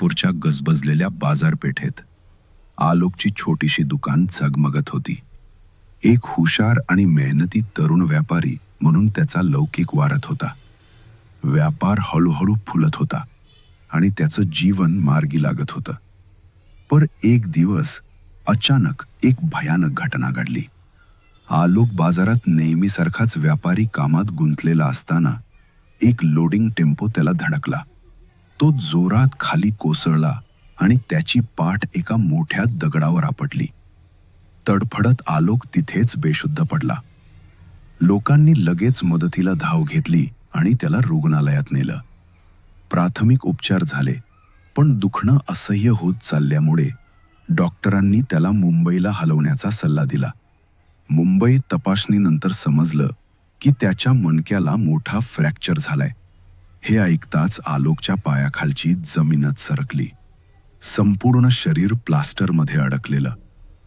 नागपूरच्या गजबजलेल्या बाजारपेठेत आलोकची छोटीशी दुकान झगमगत होती. एक हुशार आणि मेहनती तरुण व्यापारी म्हणून त्याचा लौकिक वारत होता. व्यापार हळूहळू फुलत होता आणि त्याचं जीवन मार्गी लागत होतं. पर एक दिवस अचानक एक भयानक घटना घडली. आलोक बाजारात नेहमीसारखाच व्यापारी कामात गुंतलेला असताना एक लोडिंग टेम्पो त्याला धडकला. तो जोरात खाली कोसळला आणि त्याची पाठ एका मोठ्या दगडावर आपटली. तडफडत आलोक तिथेच बेशुद्ध पडला. लोकांनी लगेच मदतीला धाव घेतली आणि त्याला रुग्णालयात नेलं. प्राथमिक उपचार झाले पण दुखणं असह्य होत चालल्यामुळे डॉक्टरांनी त्याला मुंबईला हलवण्याचा सल्ला दिला. मुंबई तपासणीनंतर समजलं की त्याच्या मणक्याला मोठा फ्रॅक्चर झालाय. हे ऐकताच आलोकच्या पायाखालची जमीनच सरकली. संपूर्ण शरीर प्लास्टरमध्ये अडकलेलं.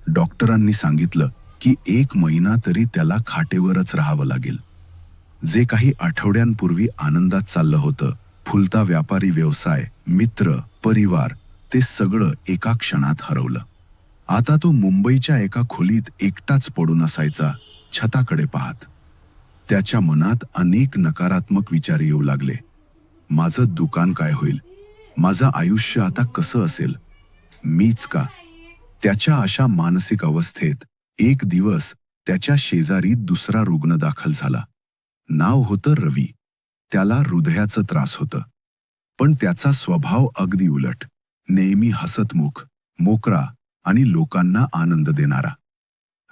डॉक्टरांनी सांगितलं की एक महिना तरी त्याला खाटेवरच राहावं लागेल. जे काही आठवड्यांपूर्वी आनंदात चाललं होतं फुलता व्यापारी व्यवसाय मित्र परिवार ते सगळं एका क्षणात हरवलं. आता तो मुंबईच्या एका खोलीत एकटाच पडून असायचा छताकडे पाहत. त्याच्या मनात अनेक नकारात्मक विचार येऊ लागले. माझं दुकान काय होईल? माझं आयुष्य आता कसं असेल? मीच का? त्याच्या अशा मानसिक अवस्थेत एक दिवस त्याच्या शेजारी दुसरा रुग्ण दाखल झाला. नाव होतं रवी. त्याला हृदयाचं त्रास होतं. पण त्याचा स्वभाव अगदी उलट. नेहमी हसतमुख मोकळा आणि लोकांना आनंद देणारा.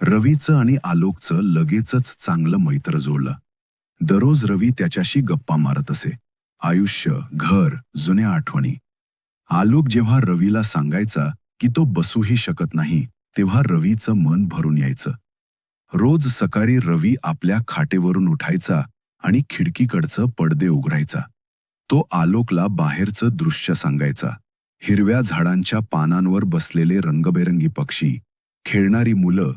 रवीचं आणि आलोकचं लगेचच चांगलं मैत्र जोडलं. दररोज रवी त्याच्याशी गप्पा मारत असे. आयुष्य घर जुन्या आठवणी. आलोक जेव्हा रवीला सांगायचा की तो बसूही शकत नाही तेव्हा रवीचं मन भरून यायचं. रोज सकाळी रवी आपल्या खाटेवरून उठायचा आणि खिडकीकडचं पडदे उघडायचा. तो आलोकला बाहेरचं दृश्य सांगायचा. हिरव्या झाडांच्या पानांवर बसलेले रंगबेरंगी पक्षी खेळणारी मुलं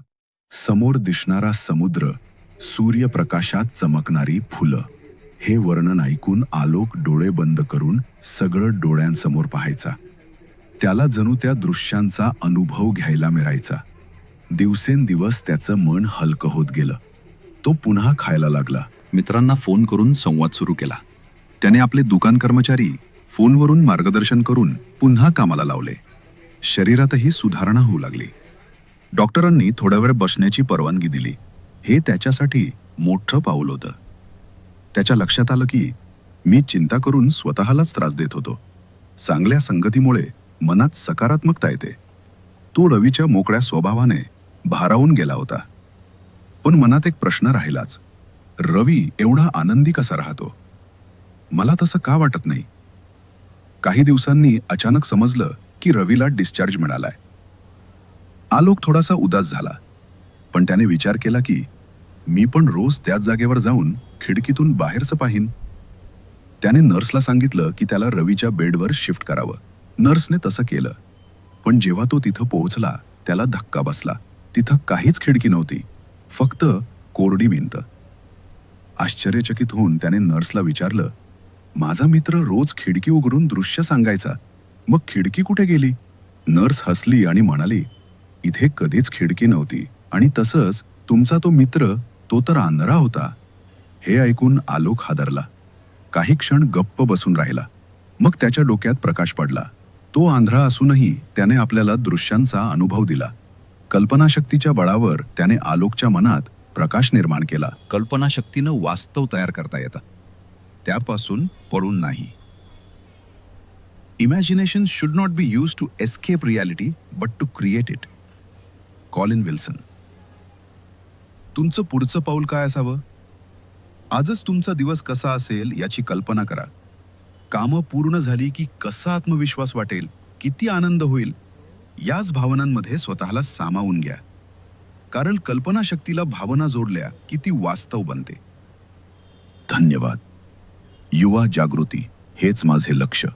समोर दिसणारा समुद्र सूर्यप्रकाशात चमकणारी फुलं. हे वर्णन ऐकून आलोक डोळे बंद करून सगळं डोळ्यांसमोर पाहायचा. त्याला जणू त्या दृश्यांचा अनुभव घ्यायला मिळायचा. दिवसेंदिवस त्याचं मन हलकं होत गेलं. तो पुन्हा खायला लागला. मित्रांना फोन करून संवाद सुरू केला. त्याने आपले दुकान कर्मचारी फोनवरून मार्गदर्शन करून पुन्हा कामाला लावले. शरीरातही सुधारणा होऊ लागली. डॉक्टरांनी थोडा वेळ बसण्याची परवानगी दिली. हे त्याच्यासाठी मोठं पाऊल होतं. त्याच्या लक्षात आलं की मी चिंता करून स्वतःलाच त्रास देत होतो. चांगल्या संगतीमुळे मनात सकारात्मकता येते. तो रवीच्या मोकळ्या स्वभावाने भारावून गेला होता. पण मनात एक प्रश्न राहिलाच. रवी एवढा आनंदी कसा राहतो? मला तसं का वाटत नाही? काही दिवसांनी अचानक समजलं की रवीला डिस्चार्ज मिळालाय. आलोक थोडासा उदास झाला. पण त्याने विचार केला की मी पण रोज त्याच जागेवर जाऊन खिडकीतून बाहेरचं पाहीन. त्याने नर्सला सांगितलं की त्याला रवीच्या बेडवर शिफ्ट करावं. नर्सने तसं केलं. पण जेव्हा तो तिथं पोहोचला त्याला धक्का बसला. तिथं काहीच खिडकी नव्हती. फक्त कोरडी भिंत. आश्चर्यचकित होऊन त्याने नर्सला विचारलं माझा मित्र रोज खिडकी उघडून दृश्य सांगायचा. मग खिडकी कुठे गेली? नर्स हसली आणि म्हणाली इथे कधीच खिडकी नव्हती आणि तसंच तुमचा तो मित्र तो तर आंधळा होता. हे ऐकून आलोक हादरला. काही क्षण गप्प बसून राहिला. मग त्याच्या डोक्यात प्रकाश पडला. तो आंधळा असूनही त्याने आपल्याला दृश्यांचा अनुभव दिला. कल्पनाशक्तीच्या बळावर त्याने आलोकच्या मनात प्रकाश निर्माण केला. कल्पनाशक्तीनं वास्तव तयार करता येतं. त्यापासून पडून नाही. Imagination should not be use to escape reality but to create it Colin Wilson तुमचं पुढचं पाऊल काय असावं? आजच तुमचा दिवस कसा असेल याची कल्पना करा. कामं पूर्ण झाली की कसा आत्मविश्वास वाटेल किती आनंद होईल याच भावनांमध्ये स्वतःला सामावून घ्या. कारण कल्पनाशक्तीला भावना जोडल्या की ती वास्तव बनते. धन्यवाद. युवा जागृती हेच माझे लक्ष